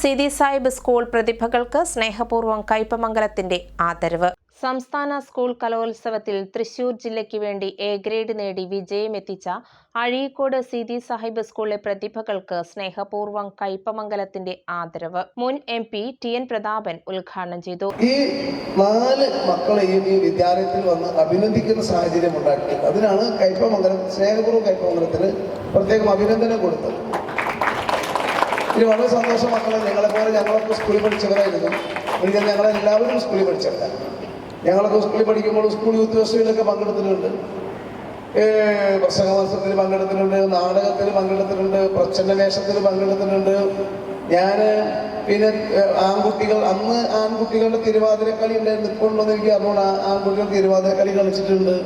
Sidi Sahib school പ്രതിഭകൾക്ക് സ്നേഹപൂർവം കയ്പമംഗലത്തിന്റെ ആദരവ്. സംസ്ഥാന സ്കൂൾ കലോത്സവത്തിൽ തൃശൂർ ജില്ലയ്ക്ക് വേണ്ടി എ ഗ്രേഡ് നേടി വിജയമെത്തിച്ച അഴീക്കോട് സിദി സാഹിബ് സ്കൂളിലെ പ്രതിഭകൾക്ക് സ്നേഹപൂർവം കയ്പമംഗലത്തിന്റെ ആദരവ്. മുൻ M P T N Prathapan ഉദ്ഘാടനം ചെയ്തു. ഈ നാല് മക്കളെയും ഈ വിദ്യാലയത്തിൽ വന്ന് അഭിനന്ദിക്കുന്ന സാഹചര്യം ഉണ്ടാക്കി അതിനാണ് കയ്പമംഗലം സ്നേഹപൂർവം കയ്പമംഗലത്തിന് പ്രത്യേകം അഭിനന്ദനം കൊടുത്തത്. ഇനി വളരെ സന്തോഷം മക്കളെ. ഞങ്ങളെപ്പോലെ ഞങ്ങളൊക്കെ സ്കൂളിൽ പഠിച്ചവരായിരുന്നു. ഒരിക്കൽ ഞങ്ങളെല്ലാവരും സ്കൂളിൽ പഠിച്ചവരാണ് ഞങ്ങളൊക്കെ സ്കൂളിൽ പഠിക്കുമ്പോൾ സ്കൂൾ യൂത്ത് ഫെസ്റ്റിവലൊക്കെ പങ്കെടുത്തിട്ടുണ്ട്. പ്രസംഗ മത്സരത്തിൽ പങ്കെടുത്തിട്ടുണ്ട് നാടകത്തിൽ പങ്കെടുത്തിട്ടുണ്ട് പ്രച്ഛന്ന വേഷത്തിൽ പങ്കെടുത്തിട്ടുണ്ട്. ഞാൻ പിന്നെ ആൺകുട്ടികൾ അന്ന് ആൺകുട്ടികളുടെ തിരുവാതിരക്കളി ഉണ്ടായിരുന്നു. ഇപ്പോൾ ഇപ്പോഴുണ്ടോന്ന് എനിക്ക് അറിഞ്ഞൂടാ. ആൺകുട്ടികൾ തിരുവാതിരക്കളി കളിച്ചിട്ടുണ്ട്.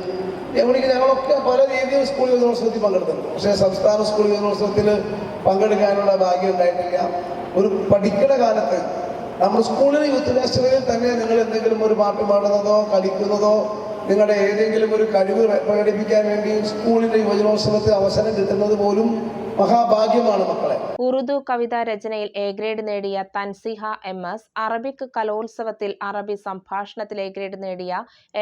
എവിടേക്ക് ഞങ്ങളൊക്കെ പല രീതിയിൽ സ്കൂൾ യുവജനോത്സവത്തിൽ പങ്കെടുത്തിട്ടുണ്ട്. പക്ഷേ സംസ്ഥാന സ്കൂൾ യുവജനോത്സവത്തിൽ പങ്കെടുക്കാനുള്ള ഭാഗ്യം ഉണ്ടായിട്ടില്ല. ഒരു പഠിക്കുന്ന കാലത്ത് നമ്മുടെ സ്കൂളിൽ യൂത്ത് ഫെസ്റ്റിവലിൽ തന്നെ നിങ്ങൾ എന്തെങ്കിലും ഒരു പാട്ട് പാടുന്നതോ കളിക്കുന്നതോ നിങ്ങളുടെ ഏതെങ്കിലും ഒരു കഴിവ് പ്രകടിപ്പിക്കാൻ വേണ്ടി സ്കൂളിന്റെ യുവജനോത്സവത്തിൽ അവസരം കിട്ടുന്നത് പോലും മഹാഭാഗ്യമാണ് മക്കളെ. ഉറുദു കവിതാ രചനയിൽ എ ഗ്രേഡ് നേടിയ തൻസിഹ എം എസ് അറബിക് കലോത്സവത്തിൽ അറബി സംഭാഷണത്തിൽ എ ഗ്രേഡ് നേടിയ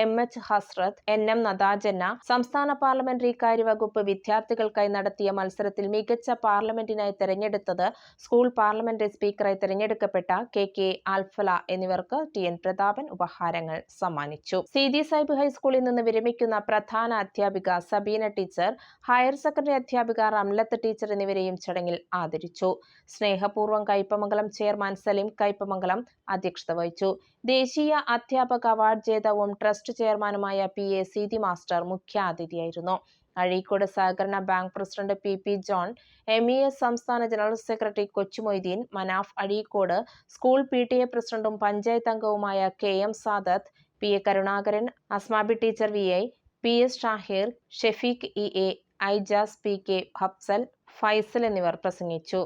M H Hazrath N M Nadajanna സംസ്ഥാന പാർലമെന്ററി കാര്യവകുപ്പ് വിദ്യാർത്ഥികൾക്കായി നടത്തിയ മത്സരത്തിൽ മികച്ച പാർലമെന്റിനായി തെരഞ്ഞെടുത്തത് സ്കൂൾ പാർലമെന്ററി സ്പീക്കറായി തെരഞ്ഞെടുക്കപ്പെട്ട കെ കെ ആൽഫല എന്നിവർക്ക് ടി എൻ പ്രതാപൻ ഉപഹാരങ്ങൾ സമ്മാനിച്ചു. സി ഡി സാഹിബ് ഹൈസ്കൂളിൽ നിന്ന് വിരമിക്കുന്ന പ്രധാന അധ്യാപിക സബീന ടീച്ചർ ഹയർ സെക്കൻഡറി അധ്യാപിക റംലത്ത് ടീച്ചർ എന്നിവരെയും ചടങ്ങിൽ ആദരിച്ചു. സ്നേഹപൂർവം കയ്പമംഗലം ചെയർമാൻ സലീം കയ്പമംഗലം അധ്യക്ഷത വഹിച്ചു. ദേശീയ അധ്യാപക അവാർഡ് ജേതാവും ട്രസ്റ്റ് ചെയർമാനുമായ പി എ സീതി മാസ്റ്റർ മുഖ്യാതിഥിയായിരുന്നു. അഴീക്കോട് സഹകരണ bank president P P John M E S സംസ്ഥാന general secretary Kochumoideen Manaf Azhikode school P T A പ്രസിഡന്റും പഞ്ചായത്ത് അംഗവുമായ K M Sadath P A Karunakaran Asmabi teacher V I P S Shahir Shefeeq E A Aijaz P K Hafsal Faisal എന്നിവർ പ്രസംഗിച്ചു